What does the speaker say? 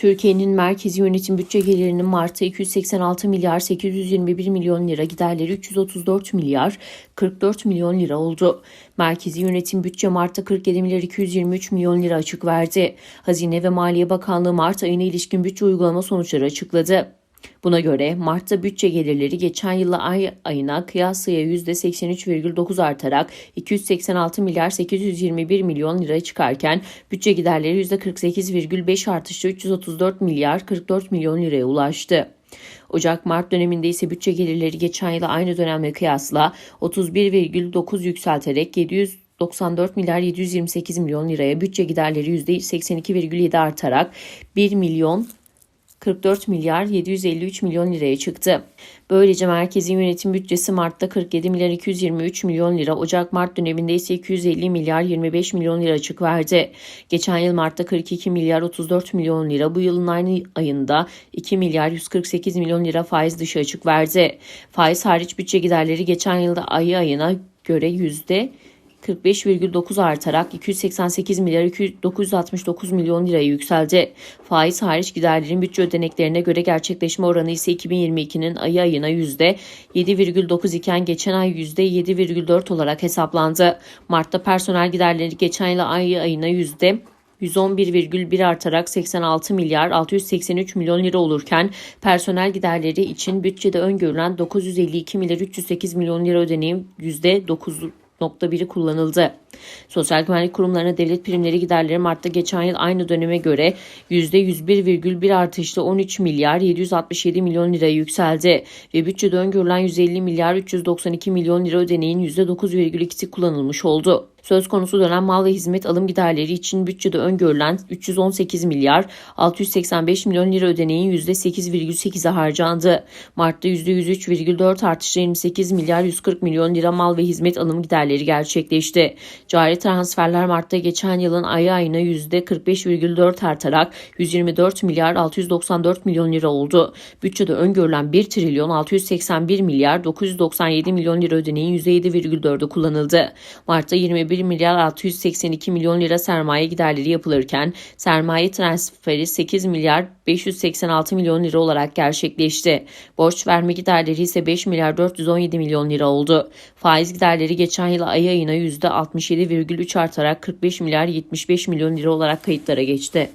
Türkiye'nin merkezi yönetim bütçe gelirinin Mart'ta 286 milyar 821 milyon lira, giderleri 334 milyar 44 milyon lira oldu. Merkezi yönetim bütçe Mart'ta 47 milyar 223 milyon lira açık verdi. Hazine ve Maliye Bakanlığı Mart ayına ilişkin bütçe uygulama sonuçları açıkladı. Buna göre Mart'ta bütçe gelirleri geçen yılla ay ayına kıyasıya %83,9 artarak 286 milyar 821 milyon lira çıkarken bütçe giderleri %48,5 artışla 334 milyar 44 milyon liraya ulaştı. Ocak-Mart döneminde ise bütçe gelirleri geçen yıla aynı dönemle kıyasla 31,9 yükselterek 700 94 milyar 728 milyon liraya bütçe giderleri %82,7 artarak 1 milyon 44 milyar 753 milyon liraya çıktı. Böylece merkezi yönetim bütçesi Mart'ta 47 milyar 223 milyon lira, Ocak-Mart döneminde ise 250 milyar 25 milyon lira açık verdi. Geçen yıl Mart'ta 42 milyar 34 milyon lira, bu yılın aynı ayında 2 milyar 148 milyon lira faiz dışı açık verdi. Faiz hariç bütçe giderleri geçen yılda ayı ayına göre yüzde 45,9 artarak 288 milyar 969 milyon liraya yükseldi. Faiz hariç giderlerin bütçe ödeneklerine göre gerçekleşme oranı ise 2022'nin ayı ayına %7,9 iken geçen ay %7,4 olarak hesaplandı. Mart'ta personel giderleri geçen yıl ayı ayına yüzde 111,1 artarak 86 milyar 683 milyon lira olurken personel giderleri için bütçede öngörülen 952 milyar 308 milyon lira ödeneğin %9 %1'i kullanıldı. Sosyal güvenlik kurumlarına devlet primleri giderleri Mart'ta geçen yıl aynı döneme göre %101,1 artışla 13 milyar 767 milyon liraya yükseldi ve bütçede öngörülen 150 milyar 392 milyon lira ödeneğin %9,2'si kullanılmış oldu. Söz konusu dönem mal ve hizmet alım giderleri için bütçede öngörülen 318 milyar 685 milyon lira ödeneğin %8,8'e harcandı. Mart'ta %103,4 artışla 28 milyar 140 milyon lira mal ve hizmet alım giderleri gerçekleşti. Cari transferler Mart'ta geçen yılın ayı ayına %45,4 artarak 124 milyar 694 milyon lira oldu. Bütçede öngörülen 1 trilyon 681 milyar 997 milyon lira ödeneğin %7,4'ü kullanıldı. Mart'ta 21 milyar 682 milyon lira sermaye giderleri yapılırken sermaye transferi 8 milyar 586 milyon lira olarak gerçekleşti. Borç verme giderleri ise 5 milyar 417 milyon lira oldu. Faiz giderleri geçen yıl ayı ayına %67,3 artarak 45 milyar 75 milyon lira olarak kayıtlara geçti.